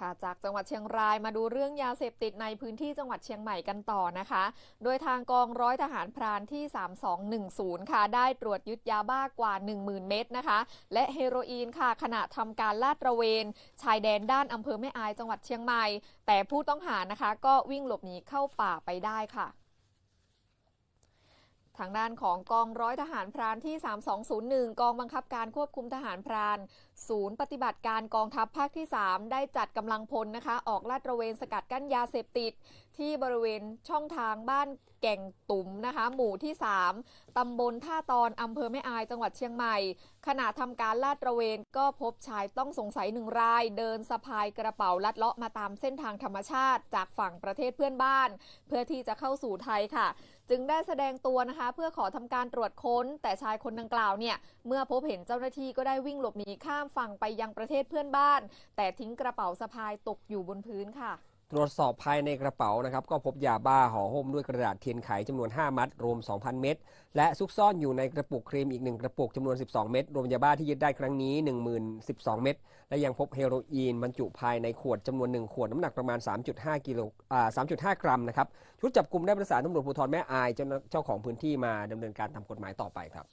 ค่ะจากจังหวัดเชียงรายมาดูเรื่องยาเสพติดในพื้นที่จังหวัดเชียงใหม่กันต่อนะคะ โดยทางกองร้อยทหารพรานที่ 3210 ค่ะ ได้ตรวจยึดยาบ้ากว่า 10,000 เม็ดนะคะ และเฮโรอีนค่ะ ขณะทำการลาดตระเวน ชายแดนด้านอำเภอแม่อายจังหวัดเชียงใหม่ แต่ผู้ต้องหานะคะ ก็วิ่งหลบหนีเข้าป่าไปได้ค่ะ ทางด้านของกองร้อยทหารพรานที่ 3201 กองบังคับการควบคุมทหารพราน ศูนย์ปฏิบัติการกองทัพภาคที่ 3 ได้จัดกำลังพลนะคะ ออกลาดตระเวนสกัดกั้นยาเสพติด ที่บริเวณช่องทางบ้านแก่งตุ๋มนะคะ หมู่ที่ 3 ตำบลท่าตอนอำเภอแม่อายจังหวัดเชียงใหม่ ขณะทำการลาดตระเวนก็พบชายต้องสงสัยหนึ่งราย เดินสะพายกระเป๋าลัดเลาะมาตามเส้นทางธรรมชาติ จากฝั่งประเทศเพื่อนบ้าน เพื่อที่จะเข้าสู่ไทยค่ะ จึงได้แสดงตัวนะคะเพื่อขอทำการตรวจค้น แต่ชายคนดังกล่าวเนี่ยเมื่อพบเห็นเจ้าหน้าที่ก็ได้วิ่งหลบหนีข้ามฝั่งไปยังประเทศเพื่อนบ้าน แต่ทิ้งกระเป๋าสะพายตกอยู่บนพื้นค่ะ ตรวจสอบภายในกระเป๋านะครับ ก็พบยาบ้าห่อหุ้มด้วยกระดาษเทียนไขจำนวน 5 มัด รวม 2,000 เม็ดและซุกซ่อนอยู่ในกระปุกครีมอีก 1 กระปุกจำนวน 12 เม็ดรวมยาบ้าที่ยึดได้ครั้งนี้ 10,012 เม็ดและยังพบเฮโรอีนบรรจุภายในขวดจำนวน 1 ขวดน้ำหนักประมาณ 3.5กิโลอ่า3.5 กรัมนะครับชุดจับกลุ่มได้ประสานตำรวจภูธรแม่อายเจ้าเจ้าของพื้นที่มาดำเนินการตามกฎหมายต่อไปครับ